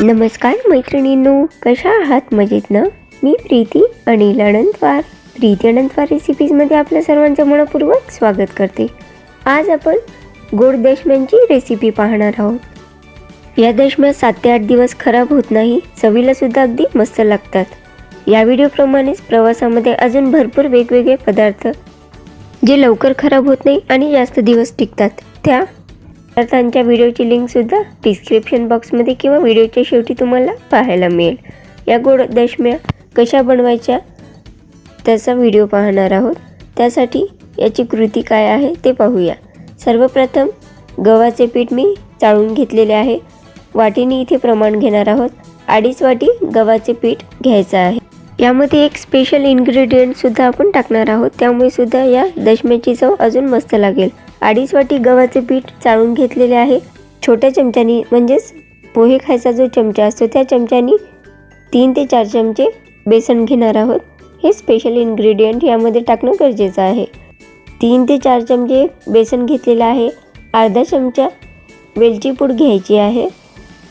नमस्कार मैत्रिणींनो कशा आहात? मजेत ना? मी प्रीती अनिल अनंतवार. प्रीती अनंतवार रेसिपीजमध्ये आपल्या सर्वांचं मनपूर्वक स्वागत करते. आज आपण गोड दशम्यांची रेसिपी पाहणार आहोत. या दशम्या सात ते आठ दिवस खराब होत नाही चवीला सुद्धा अगदी मस्त लागतात. या व्हिडिओप्रमाणेच प्रवासामध्ये अजून भरपूर वेगवेगळे पदार्थ जे लवकर खराब होत नाही आणि जास्त दिवस टिकतात. त्या तर त्यांच्या व्हिडिओची लिंकसुद्धा डिस्क्रिप्शन बॉक्समध्ये किंवा व्हिडिओच्या शेवटी तुम्हाला पाहायला मिळेल. या गोड दशम्या कशा बनवायच्या त्याचा व्हिडिओ पाहणार आहोत. त्यासाठी याची कृती काय आहे ते पाहूया. सर्वप्रथम गव्हाचे पीठ मी चाळून घेतलेले आहे. वाटीने इथे प्रमाण घेणार आहोत. अडीच वाटी गव्हाचे पीठ घ्यायचं आहे. यामध्ये एक स्पेशल इन्ग्रेडियंटसुद्धा आपण टाकणार आहोत. त्यामुळे सुद्धा या दशम्याची चव अजून मस्त लागेल. अडीच वाटी गव्हाचे पीठ चाळून घेतलेले आहे. छोट्या चमच्यानी म्हणजेच पोहे खायचा जो चमचा असतो त्या चमच्यानी तीन ते चार चमचे बेसन घेणार आहोत. हे स्पेशल इन्ग्रेडियंट यामध्ये टाकणं गरजेचं आहे. तीन ते चार चमचे बेसन घेतलेलं आहे. अर्धा चमचा वेलची पूड घ्यायची आहे.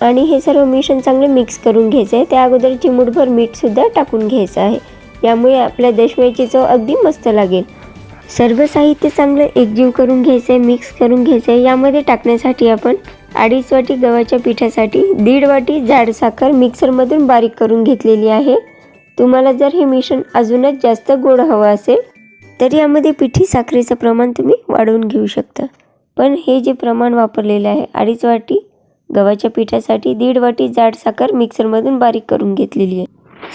आणि हे सर्व मिश्रण चांगले मिक्स करून घ्यायचं आहे. त्या अगोदर चिमूटभर मीठसुद्धा टाकून घ्यायचं आहे. यामुळे आपल्या दशम्याची चव अगदी मस्त लागेल. सर्व साहित्य चांगलं एकजीव करून घ्यायचं आहे मिक्स करून घ्यायचं आहे यामध्ये टाकण्यासाठी आपण अडीच वाटी गव्हाच्या पिठासाठी दीड वाटी जाड साखर मिक्सरमधून बारीक करून घेतलेली आहे. तुम्हाला जर हे मिश्रण अजूनच जास्त गोड हवं असेल तर यामध्ये पिठी साखरेचं प्रमाण तुम्ही वाढवून घेऊ शकता. पण हे जे प्रमाण वापरलेलं आहे अडीच वाटी गव्हाच्या पिठासाठी दीड वाटी जाड साखर मिक्सरमधून बारीक करून घेतलेली आहे.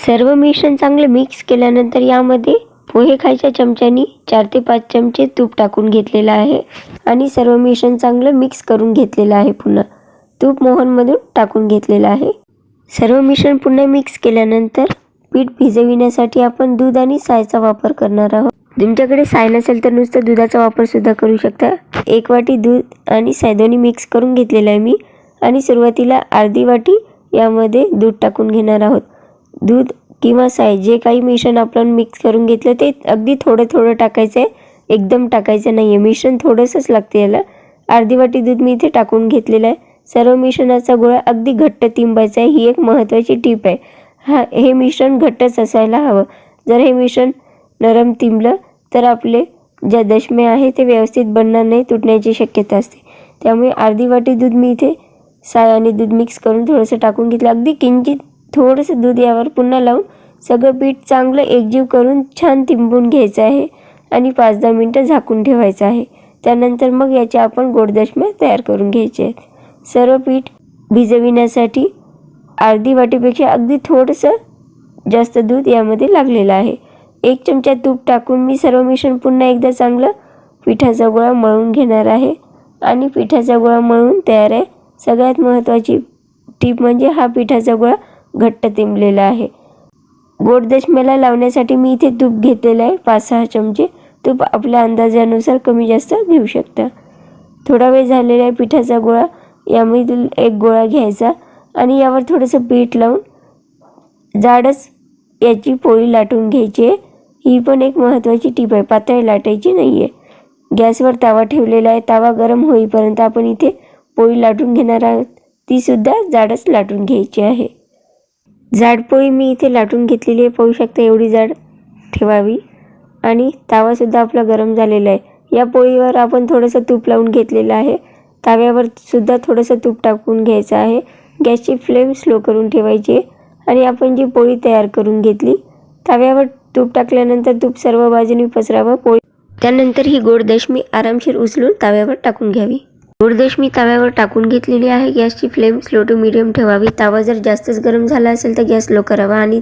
सर्व मिश्रण चांगलं मिक्स केल्यानंतर यामध्ये पोहे खायच्या चमच्यानी चार ते पाच चमचे तूप टाकून घेतलेलं आहे. आणि सर्व मिश्रण चांगलं मिक्स करून घेतलेलं आहे पुन्हा. तूप मोहनमधून टाकून घेतलेलं आहे. सर्व मिश्रण पुन्हा मिक्स केल्यानंतर पीठ भिजविण्यासाठी आपण दूध आणि सायचा वापर करणार आहोत. तुमच्याकडे साय नसेल तर नुसतं दुधाचा वापर सुद्धा करू शकता. एक वाटी दूध आणि साय दोन्ही मिक्स करून घेतलेलं आहे मी. आणि सुरुवातीला अर्धी वाटी यामध्ये दूध टाकून घेणार आहोत. दूध किंवा साय जे काही मिश्रण आपण मिक्स करून घेतलं ते अगदी थोडं थोडं टाकायचं आहे एकदम टाकायचं नाही आहे मिश्रण थोडंसंच लागते याला. अर्धी वाटी दूध मी इथे टाकून घेतलेलं आहे. सर्व मिश्रणाचा गोळा अगदी घट्ट तिंबायचा आहे. ही एक महत्त्वाची टीप आहे. हा हे मिश्रण घट्टच असायला हवं. जर हे मिश्रण नरम तिंबलं तर आपले ज्या दशमे आहे ते व्यवस्थित बनणार नाही तुटण्याची शक्यता असते. त्यामुळे अर्धी वाटी दूध मी इथे साय आणि दूध मिक्स करून थोडंसं टाकून घेतलं. अगदी किंचित थोडंसं दूध यावर पुन्हा लावून सगळं पीठ चांगलं एकजीव करून छान तिंबून घ्यायचं आहे आणि पाच दहा मिनटं झाकून ठेवायचं आहे. त्यानंतर मग याच्या आपण गोडदशम्या तयार करून घ्यायचे आहेत. सर्व पीठ भिजविण्यासाठी अर्धी वाटीपेक्षा अगदी थोडंसं जास्त दूध यामध्ये लागलेलं आहे. एक चमचा तूप टाकून मी सर्व मिश्रण पुन्हा एकदा चांगलं पिठाचा गोळा मळून घेणार आहे. आणि पिठाचा गोळा मळून तयार आहे. सगळ्यात महत्त्वाची टीप म्हणजे हा पिठाचा गोळा घट्ट तिंबलेला आहे. गोड दशम्याला लावण्यासाठी मी इथे तूप घेतलेलं आहे. पाच सहा चमचे तूप आपल्या अंदाजानुसार कमी जास्त घेऊ शकता. थोडा वेळ झालेला आहे पिठाचा गोळा यामधील एक गोळा घ्यायचा आणि यावर थोडंसं पीठ लावून जाडच याची पोळी लाटून घ्यायची आहे. ही पण एक महत्त्वाची टीप आहे. पातळी लाटायची नाही आहे गॅसवर तवा ठेवलेला आहे. तवा गरम होईपर्यंत आपण इथे पोळी लाटून घेणार आहोत. तीसुद्धा जाडच लाटून घ्यायची आहे. जाडपोळी मी इथे लाटून घेतलेली आहे. पाहू शकता एवढी जाड ठेवावी. आणि तावासुद्धा आपला गरम झालेला आहे. या पोळीवर आपण थोडंसं तूप लावून घेतलेलं आहे. ताव्यावर सुद्धा थोडंसं तूप टाकून घ्यायचं आहे. गॅसची फ्लेम स्लो करून ठेवायची आहे. आणि आपण जी पोळी तयार करून घेतली तव्यावर तूप टाकल्यानंतर तूप सर्व बाजूने पसरावं. पोळी त्यानंतर ही गोड दशमी आरामशीर उचलून ताव्यावर टाकून घ्यावी. गोड मी तव्यावर टाकून घेतलेली आहे. गॅसची फ्लेम स्लो टू मिडियम ठेवावी. तावा जर जास्तच गरम झाला असेल तर गॅस लो करावा आणि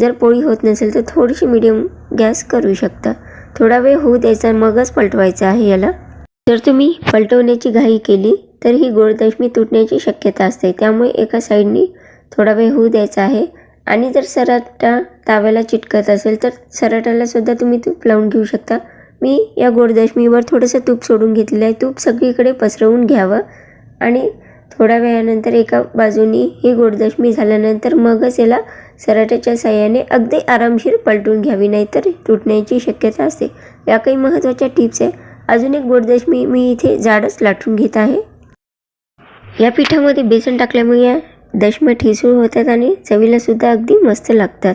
जर पोळी होत नसेल तर थोडीशी मिडियम गॅस करू शकता. थोडा वेळ होऊ द्यायचा मगच पलटवायचं आहे याला. जर तुम्ही पलटवण्याची घाई केली तर ही गोडदशमी तुटण्याची शक्यता असते. त्यामुळे एका साईडनी थोडा वेळ होऊ द्यायचा आहे. आणि जर सराटा ताव्याला चिटकत असेल तर सराटाला सुद्धा तुम्ही तूप लावून घेऊ शकता. मी या गोडदशमीवर थोडंसं तूप सोडून घेतलेलं आहे. तूप सगळीकडे पसरवून घ्यावं. आणि थोड्या वेळानंतर एका बाजूनी ही गोडदशमी झाल्यानंतर मगच याला सराट्याच्या साह्याने अगदी आरामशीर पलटून घ्यावी नाहीतर तुटण्याची शक्यता असते. या काही महत्त्वाच्या टिप्स आहे. अजून एक गोडदशमी मी इथे जाडच लाटून घेत आहे. या पिठामध्ये बेसन टाकल्यामुळे या दशम्या ठिसूळ होतात आणि चवीलासुद्धा अगदी मस्त लागतात.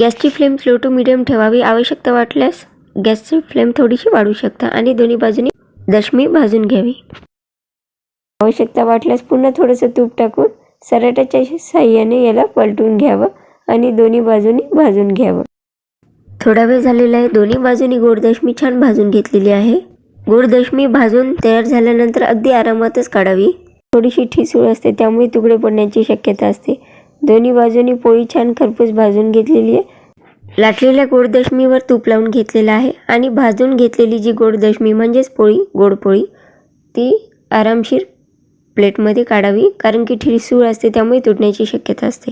गॅसची फ्लेम स्लो टू मिडियम ठेवावी आवश्यकता वाटल्यास गॅसची फ्लेम थोडीशी वाढू शकता आणि दोन्ही बाजूनी दशमी भाजून घ्यावी. आवश्यकता वाटल्यास पुन्हा थोडंसं तूप टाकून सराट्याच्या साह्याने याला पलटून घ्यावं आणि दोन्ही बाजूनी भाजून घ्यावं. थोडा वेळ झालेला आहे. दोन्ही बाजूनी गोडदशमी छान भाजून घेतलेली आहे. गोडदशमी भाजून तयार झाल्यानंतर अगदी आरामातच काढावी. थोडीशी ठिसूळ असते त्यामुळे तुकडे पडण्याची शक्यता असते. दोन्ही बाजूनी पोळी छान खरपूस भाजून घेतलेली आहे. लाटलेल्या गोडदशमीवर तूप लावून घेतलेलं आहे आणि भाजून घेतलेली जी गोडदशमी म्हणजेच पोळी गोडपोळी ती आरामशीर प्लेटमध्ये काढावी कारण की ठिसूळ असते त्यामुळे तुटण्याची शक्यता असते.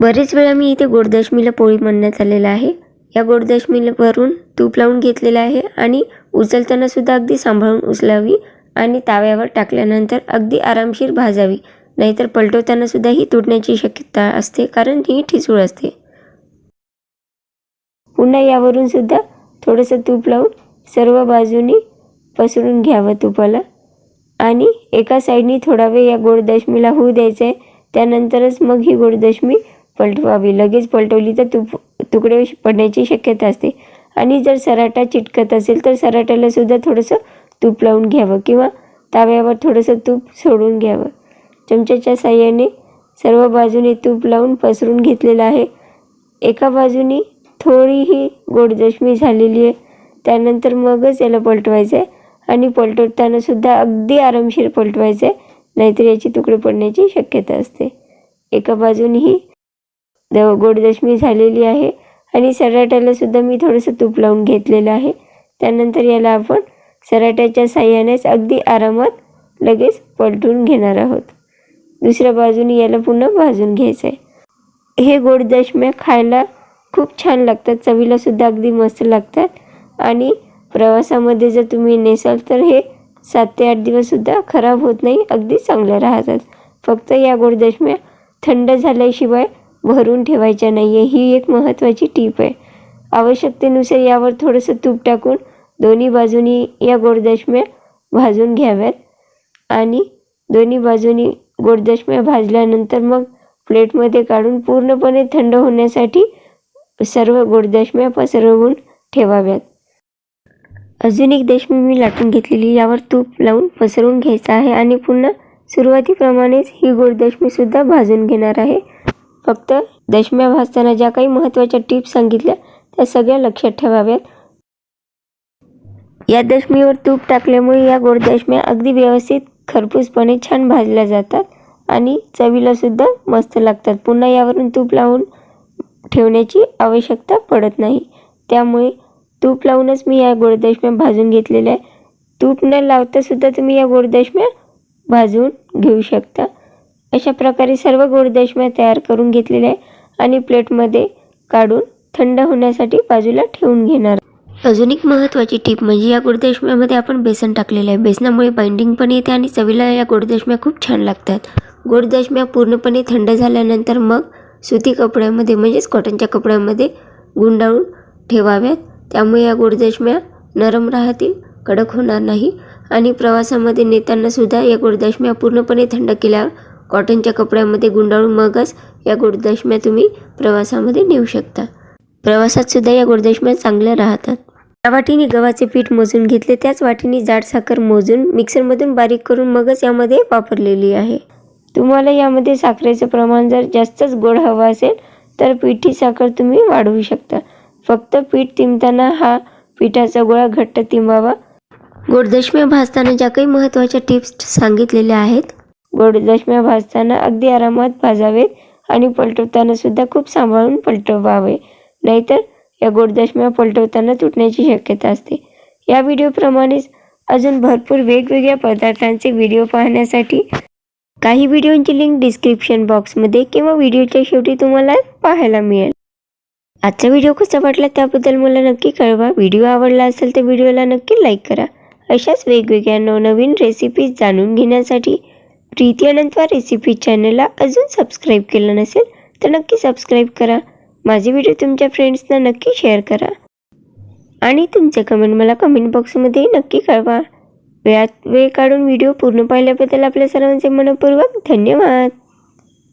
बरेच वेळा मी इथे गोडदशमीला पोळी म्हणण्यात आलेलं आहे. या गोडदशमीवरून तूप लावून घेतलेलं आहे आणि उचलतानासुद्धा अगदी सांभाळून उचलावी आणि ताव्यावर टाकल्यानंतर अगदी आरामशीर भाजावी. नाहीतर पलटवताना सुद्धा ही तुटण्याची शक्यता असते कारण ही ठिसूळ असते. पुन्हा यावरून सुद्धा थोडंसं तूप लावून सर्व बाजूनी पसरून घ्यावं तुपाला. आणि एका साईडनी थोडा वेळ या गोडदशमीला होऊ द्यायचं आहे त्यानंतरच मग ही गोडदशमी पलटवावी. लगेच पलटवली तर तुप तुकडे पडण्याची शक्यता असते. आणि जर सराटा चिटकत असेल तर सराट्याला सुद्धा थोडंसं तूप लावून घ्यावं किंवा ताव्यावर थोडंसं तूप सोडून घ्यावं. चमच्याच्या साह्याने सर्व बाजूने तूप लावून पसरून घेतलेलं आहे. एका बाजूनी थोडीही गोडदशमी झालेली आहे. त्यानंतर मगच याला पलटवायचं आहे आणि पलटवताना सुद्धा अगदी आरामशीर पलटवायचं आहे नाहीतर याची तुकडे पडण्याची शक्यता असते. एका बाजूनेही द गोडदशमी झालेली आहे आणि सराट्याला सुद्धा मी थोडंसं तूप लावून घेतलेलं आहे. त्यानंतर याला आपण सराट्याच्या साह्यानेच अगदी आरामात लगेच पलटून घेणार आहोत. दुसऱ्या बाजूने याला पुन्हा भाजून घ्यायचं आहे हे गोडदशम्या खायला खूप छान लागतात. चवीला सुद्धा अगदी मस्त लागतात. आणि प्रवासामध्ये जर तुम्ही नेसाल तर हे सात ते आठ दिवससुद्धा खराब होत नाही अगदी चांगल्या राहतात. फक्त या गोडदशम्या थंड झाल्याशिवाय भरून ठेवायच्या नाही आहे ही एक महत्त्वाची टीप आहे. आवश्यकतेनुसार यावर थोडंसं तूप टाकून दोन्ही बाजूनी या गोडदशम्या भाजून घ्याव्यात. आणि दोन्ही बाजूनी गोडदशम्या भाजल्यानंतर मग प्लेटमध्ये काढून पूर्णपणे थंड होण्यासाठी सर्व गोडदशम्या पसरवून ठेवाव्यात. अजून एक दशमी मी लाटून घेतलेली यावर तूप लावून पसरवून घ्यायचं आहे आणि पुन्हा सुरुवातीप्रमाणेच ही गोडदशमीसुद्धा भाजून घेणार आहे. फक्त दशम्या भाजताना ज्या काही महत्त्वाच्या टिप्स सांगितल्या त्या सगळ्या लक्षात ठेवाव्यात. या दशमीवर तूप टाकल्यामुळे या गोडदशम्या अगदी व्यवस्थित खरपूसपणे छान भाजल्या जातात आणि चवीलासुद्धा मस्त लागतात. पुन्हा यावरून तूप लावून ठेवण्याची आवश्यकता पडत नाही. त्यामुळे तूप लावूनच मी या गोडदशम्या भाजून घेतलेल्या आहे. तूप न लावतासुद्धा तुम्ही या गोडदशम्या भाजून घेऊ शकता. अशा प्रकारे सर्व गोडदशम्या तयार करून घेतलेल्या आहे आणि प्लेटमध्ये काढून थंड होण्यासाठी बाजूला ठेवून घेणार अजून एक महत्त्वाची टीप म्हणजे या गोडदशम्यामध्ये आपण बेसन टाकलेलं आहे. बेसनामुळे बाइंडिंग पण येते आणि चवीला या गोडदशम्या खूप छान लागतात. गोडदशम्या पूर्णपणे थंड झाल्यानंतर मग सुती कपड्यामध्ये म्हणजेच कॉटनच्या कपड्यामध्ये गुंडाळून ठेवाव्यात. त्यामुळे या गोडदशम्या नरम राहतील कडक होणार नाही आणि प्रवासामध्ये नेतानासुद्धा या गोडदशम्या पूर्णपणे थंड केल्यावर कॉटनच्या कपड्यामध्ये गुंडाळून मगच या गोडदशम्या तुम्ही प्रवासामध्ये नेऊ शकता. प्रवासात सुद्धा या गोडदशम्या चांगल्या राहतात. त्या वाटीने गव्हाचे पीठ मोजून घेतले. त्याच वाटीने जाड साखर मोजून मिक्सरमधून बारीक करून मगच यामध्ये वापरलेली आहे. तुम्हाला यामध्ये साखरेचं प्रमाण जर जास्तच गोड हवं असेल तर पिठी साखर तुम्ही वाढवू शकता. फक्त पीठ तिंबताना हा पिठाचा गोळा घट्ट तिंबावा. गोडदशम्या भाजताना ज्या काही महत्त्वाच्या टिप्स सांगितलेल्या आहेत गोडदशम्या भाजताना अगदी आरामात भाजावेत आणि पलटवताना सुद्धा खूप सांभाळून पलटवावे. नाहीतर या गोडदशम्या पलटवताना तुटण्याची शक्यता असते. या व्हिडिओप्रमाणेच अजून भरपूर वेगवेगळ्या पदार्थांचे व्हिडिओ पाहण्यासाठी काही व्हिडिओंची लिंक डिस्क्रिप्शन बॉक्समध्ये किंवा व्हिडिओच्या शेवटी तुम्हाला पाहायला मिळेल. आजचा व्हिडिओ कसा वाटला त्याबद्दल मला नक्की कळवा. व्हिडिओ आवडला असेल तर व्हिडिओला नक्की लाईक करा. अशाच वेगवेगळ्या नवनवीन रेसिपीज जाणून घेण्यासाठी प्रीती अनंतवा रेसिपी चॅनलला अजून सबस्क्राईब केलं नसेल तर नक्की सबस्क्राईब करा. माझे व्हिडिओ तुमच्या फ्रेंड्सना नक्की शेअर करा. आणि तुमचे कमेंट मला कमेंट बॉक्समध्ये नक्की कळवा. वेळात वेळ काढून व्हिडिओ पूर्ण पाहिल्याबद्दल आपल्या सर्वांचे मनपूर्वक धन्यवाद.